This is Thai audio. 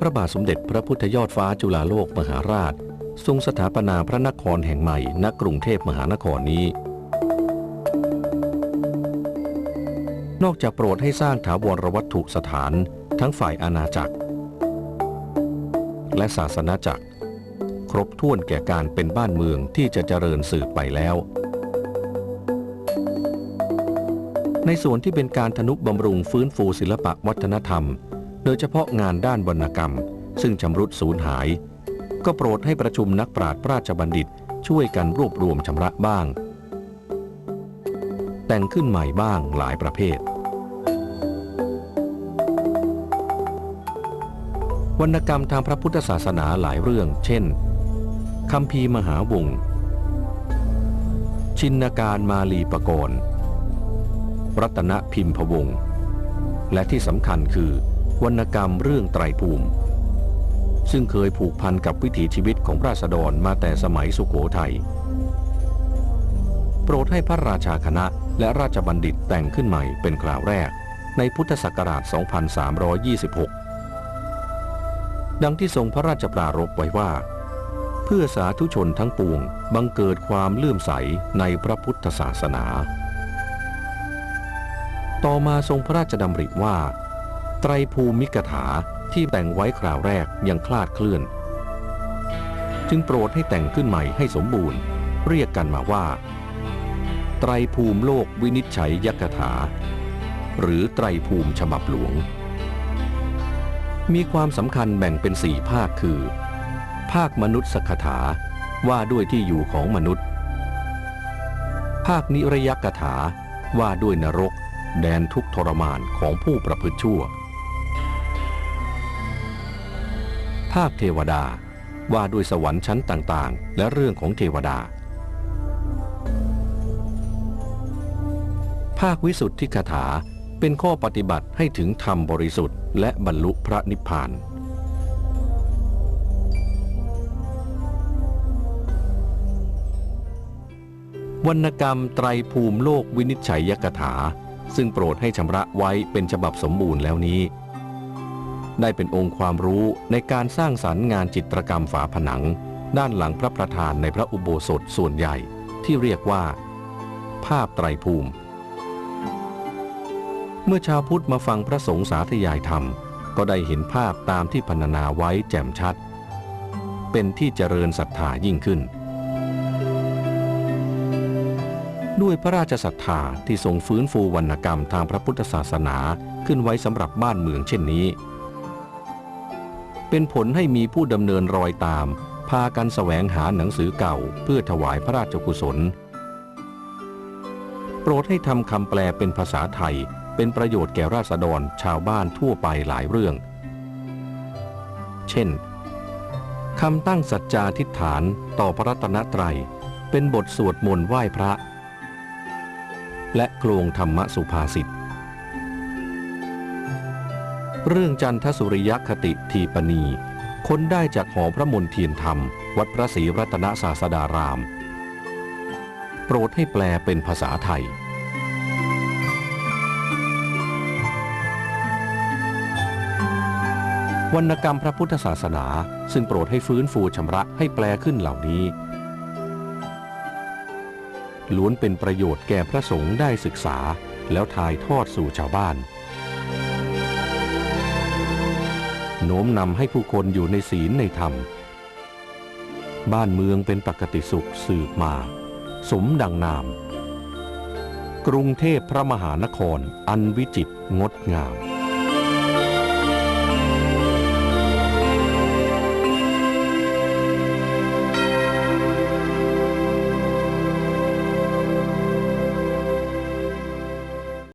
พระบาทสมเด็จพระพุทธยอดฟ้าจุฬาโลกมหาราช ทรงสถาปนาพระนครแห่งใหม่ณกรุงเทพมหานครนี้ นอกจากโปรดให้สร้างถาวรวัตถุสถานทั้งฝ่ายอาณาจักร และศาสนาจักร ครบถ้วนแก่การเป็นบ้านเมืองที่จะเจริญสืบไปแล้ว ในส่วนที่เป็นการทนุบำรุงฟื้นฟูศิลปะวัฒนธรรม ดยเฉพาะงานด้านวรรณกรรม ซึ่งชำรุดสูญหาย ก็โปรดให้ประชุมนักปราชญ์ราชบัณฑิตช่วยกันรวบรวมชำระบ้าง แต่งขึ้นใหม่บ้างหลายประเภท วรรณกรรมทางพระพุทธศาสนาหลายเรื่อง เช่นคัมภีมหาวงชินการมาลีปกรณ์รัตนพิมพวงศ์และที่สำคัญคือ วรรณกรรมเรื่องไตรภูมิ ซึ่งเคยผูกพันกับวิถีชีวิตของราษฎรมาแต่สมัยสุขโขทัยโปรดให้พระราชาคณะและราชบัณฑิตแต่งขึ้นใหม่เป็นคราวแรกในพุทธศักราช 2326 ดังที่ทรงพระราชปรารภไว้ว่า เพื่อสาธุชนทั้งปวงบังเกิดความเลื่อมใสในพระพุทธศาสนา ต่อมาทรงพระราชดำริว่า ไตรภูมิกถาที่แต่งไว้คราวแรกยังคลาดเคลื่อน จึงโปรดให้แต่งขึ้นใหม่ให้สมบูรณ์ เรียกกันมาว่า ไตรภูมิโลกวินิจฉัยยักถา หรือไตรภูมิฉบับหลวง มีความสำคัญแบ่งเป็นสี่ภาคคือ ภาคมนุษย์สกถาว่าด้วยที่อยู่ของมนุษย์ ภาคนิรยกถาว่าด้วยนรก แดนทุกทรมานของผู้ประพฤติชั่ว ภาคเทวดาว่าด้วยสวรรค์ชั้นต่างๆ และเรื่องของเทวดา ภาควิสุทธิคถาเป็นข้อปฏิบัติให้ถึงธรรมบริสุทธิ์และบรรลุพระนิพพาน วรรณกรรมไตรภูมิโลกวินิจฉัยยกถา ซึ่งโปรดให้ชำระไว้เป็นฉบับสมบูรณ์แล้วนี้ ได้เป็นองค์ความรู้ในการสร้างสรรค์งานจิตรกรรมฝาผนัง ด้านหลังพระประธานในพระอุโบสถส่วนใหญ่ที่เรียกว่า ภาพไตรภูมิ เมื่อชาวพุทธมาฟังพระสงฆ์สาธยายธรรม ก็ได้เห็นภาพตามที่พรรณนาไว้แจ่มชัด เป็นที่เจริญศรัทธายิ่งขึ้น ด้วยพระราชศรัทธาที่ทรงฟื้นฟูวรรณกรรมทางพระพุทธศาสนาขึ้นไว้สำหรับบ้านเมืองเช่นนี้ เป็นผลให้มีผู้ดำเนินรอยตาม พากันแสวงหาหนังสือเก่าเพื่อถวายพระราชกุศล โปรดให้ทำคำแปลเป็นภาษาไทย เป็นประโยชน์แก่ราษฎรชาวบ้านทั่วไปหลายเรื่อง เช่นคำตั้งสัจจาทิฏฐานต่อพระรัตนตรัย เป็นบทสวดมนต์ไหว้พระ และโครงธรรมสุภาษิต เรื่องจันทสุริยคติทีปณี ค้นได้จากหอพระมนเทียนธรรม วัดพระศรีรัตนศาสดาราม โปรดให้แปลเป็นภาษาไทย วรรณกรรมพระพุทธศาสนา ซึ่งโปรดให้ฟื้นฟูชำระให้แปลขึ้นเหล่านี้ล้วนเป็นประโยชน์แก่พระสงฆ์ได้ศึกษา แล้วถ่ายทอดสู่ชาวบ้าน โน้มนำให้ผู้คนอยู่ในศีลในธรรม บ้านเมืองเป็นปกติสุขสืบมา สมดังนาม กรุงเทพพระมหานคร อันวิจิตรงดงาม